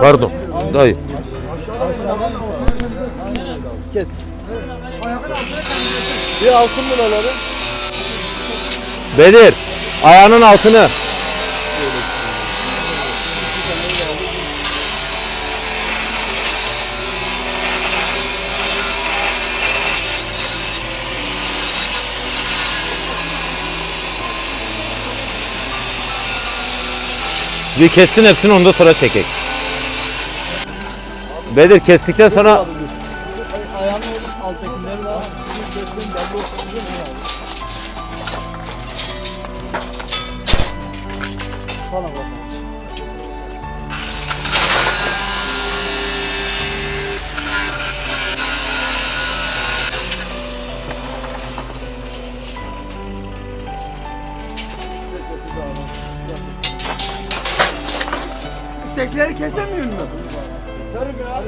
Pardon. Dayı. Kes. Bedir. Ayağının altına. Bir kessin hepsini ondan sonra çekek. Bedir kestikten sonra Ayağını oğlum alttakileri de al. Kestim? Falan bakalım. Tekleri kesemiyor mu? Keserim ya.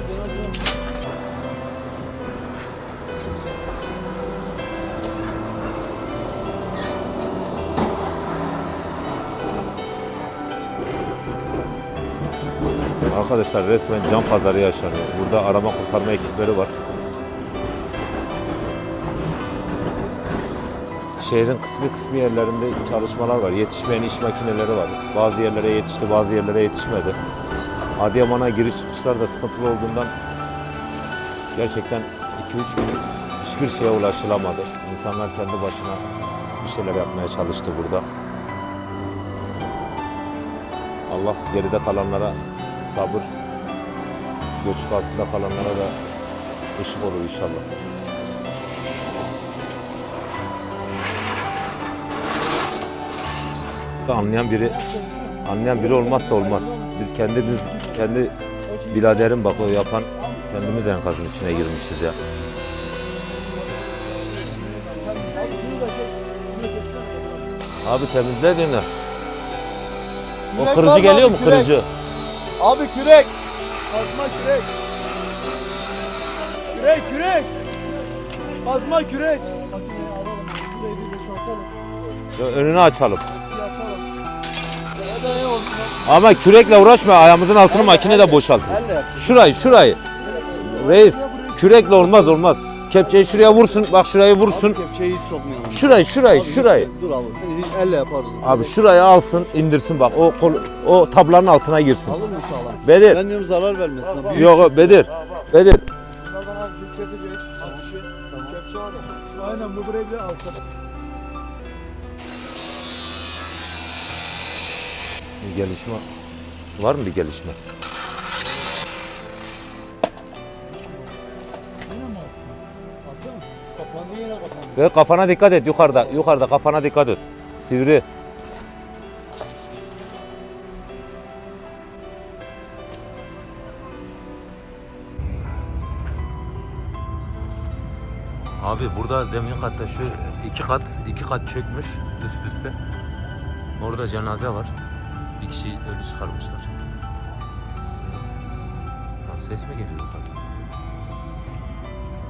Arkadaşlar resmen can pazarı yaşanıyor. Burada arama kurtarma ekipleri var. Şehrin kısmi kısmi yerlerinde çalışmalar var. Yetişmeyen iş makineleri var. Bazı yerlere yetişti, bazı yerlere yetişmedi. Adıyaman'a giriş çıkışlar da sıkıntılı olduğundan gerçekten 2-3 gün hiçbir şeye ulaşılamadı. İnsanlar kendi başına bir şeyler yapmaya çalıştı burada. Allah geride kalanlara sabır, göçük altında kalanlara da ışık olur inşallah. Anlayan biri anlayan biri olmazsa olmaz. Biz kendimiz kendi biraderim bak o yapan kendimiz enkazın içine girmişiz ya. Abi temizle dinle. O kırıcı geliyor mu kırıcı? Abi kürek. Kazma kürek. Kürek kürek. Kazma kürek. Ya Önünü açalım. Ama kürekle uğraşma ayağımızın altını makine de boşalt. Şurayı şurayı. Reis kürekle olmaz olmaz. Kepçeyi şuraya vursun. Bak şurayı vursun. Kepçeyi hiç sokmayalım. Şurayı şurayı Abi, şurayı. Dur abi. Elle yaparız. Abi şurayı alsın indirsin bak. O kol, o tablanın altına girsin. Alır mı sağlam? Bedir. Ben diyorum zarar vermesin. Büyük Yok Bedir. Bedir. Aynen bu buraya bir altta. Bir gelişme var mı bir gelişme? Ve kafana dikkat et yukarıda. Yukarıda kafana dikkat et. Sivri. Abi burada zemin katta şu iki kat iki kat çökmüş üst üste. Orada cenaze var. Bir kişi ölü çıkarmışlar. Lan ses mi geliyor yukarıdan?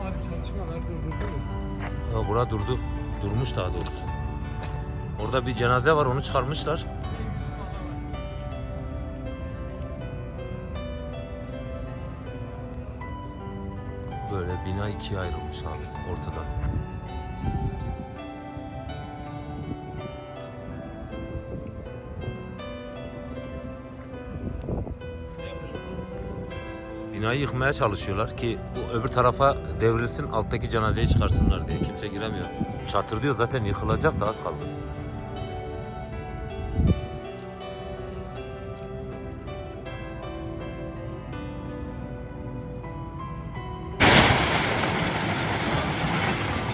Abi çalışmalar durdurdu mu? Ya bura durdu. Durmuş daha doğrusu. Orada bir cenaze var onu çıkarmışlar. Böyle bina ikiye ayrılmış abi ortadan. Binayı yıkmaya çalışıyorlar ki bu öbür tarafa devrilsin alttaki cenazeyi çıkarsınlar diye kimse giremiyor. Çatır diyor zaten yıkılacak da az kaldı.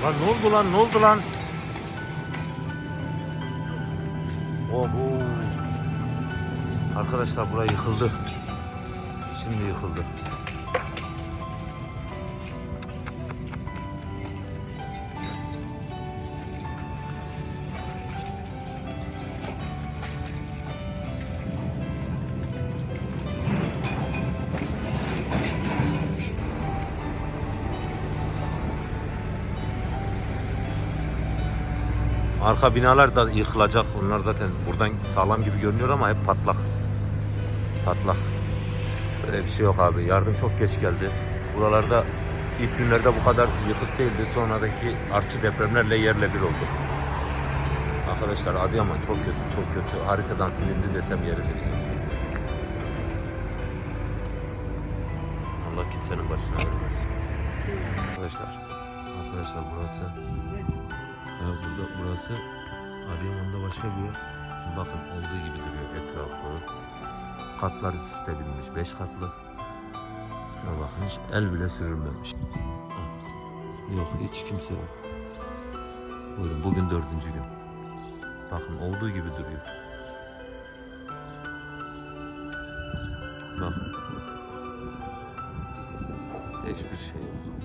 Lan ne oldu lan ne oldu lan? Oho. Arkadaşlar burası yıkıldı. Şimdi yıkıldı. Arka binalar da yıkılacak. Onlar zaten buradan sağlam gibi görünüyor ama hep patlak. Patlak. Böyle bir şey yok abi. Yardım çok geç geldi. Buralarda ilk günlerde bu kadar yıkık değildi. Sonradaki artçı depremlerle yerle bir oldu. Arkadaşlar Adıyaman çok kötü, çok kötü. Haritadan silindi desem yeridir. Allah kimsenin başına vermesin. Arkadaşlar, arkadaşlar burası, burada burası Adıyaman'da başka bir yer. Bakın olduğu gibi duruyor etrafı. Katlar üst üste binmiş, beş katlı. Şuna bakın hiç el bile sürülmemiş. Ha, Yok hiç kimse yok. Buyurun bugün dördüncü gün. Bakın olduğu gibi duruyor. Bakın. Hiçbir şey yok.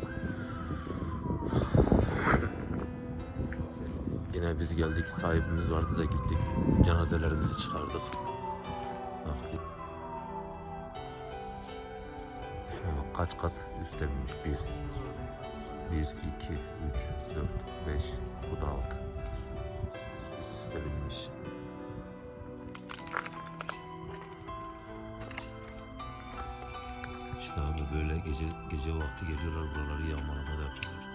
Yine biz geldik sahibimiz vardı da gittik cenazelerimizi çıkardık. Şuna bak kaç kat üstte binmiş. Bir. Bir, iki, üç, dört, beş. Bu da altı. Üst üste. İşte abi böyle gece gece vakti geliyorlar buraları yağmalama da yapıyorlar.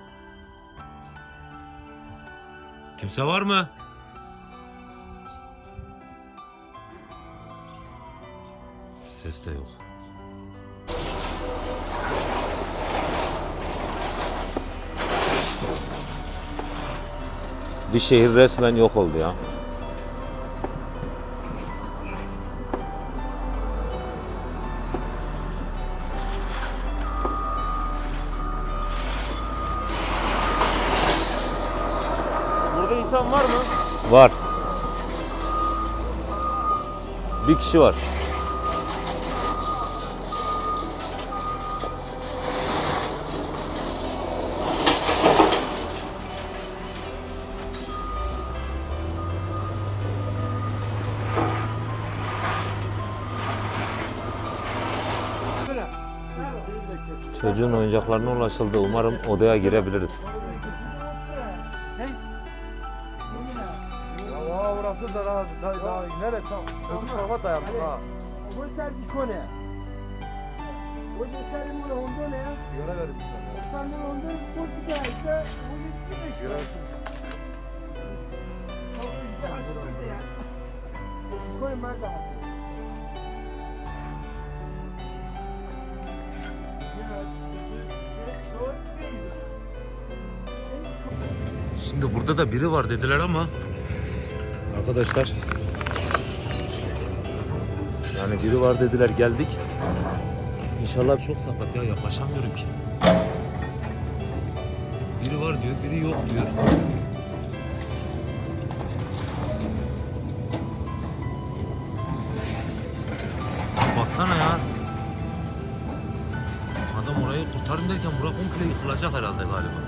Kimse var mı? Ses de yok. Bir şehir resmen yok oldu ya. Var. Bir kişi var. Çocuğun oyuncaklarına ulaşıldı. Umarım odaya girebiliriz. Ya orası da daha, daha, daha nere? Tam öbür tarafa dayandı ha. Questa icone. Hoje stare in una hondone, Sigara verin bir tane. stanno in hondone tutti da işte. Bu gitti de işte. Icone manda. Şimdi burada da biri var dediler ama arkadaşlar yani biri var dediler geldik. İnşallah çok sakat ya yaklaşamıyorum ki. Biri var diyor, biri yok diyor. Baksana ya. Adam orayı kurtarın derken bura komple yıkılacak herhalde galiba.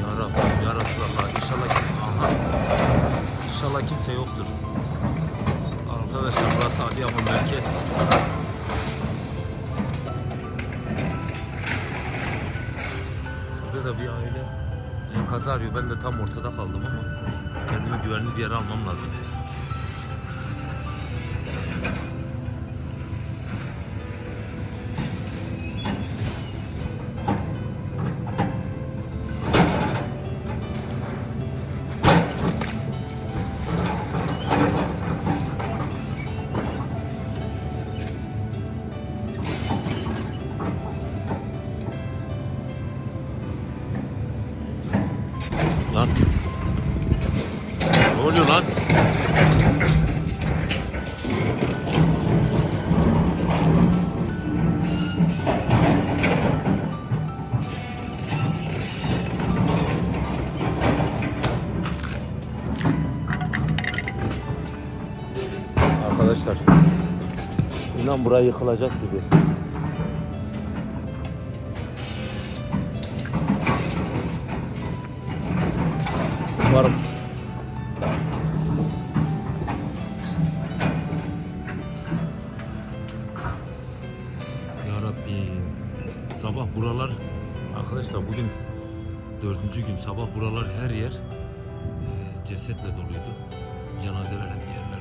Ya Rabbim ya Resulallah inşallah aha inşallah kimse yoktur. Arkadaşlar burası Adıyaman merkez. Şurada da bir aile enkazı arıyor. Ben de tam ortada kaldım ama kendimi güvenli bir yere almam lazım. Oluyor lan? Arkadaşlar inan burayı yıkılacak gibi. Umarım Sabah buralar arkadaşlar bugün dördüncü gün sabah buralar her yer e, cesetle doluydu. Cenazeler hep yerde.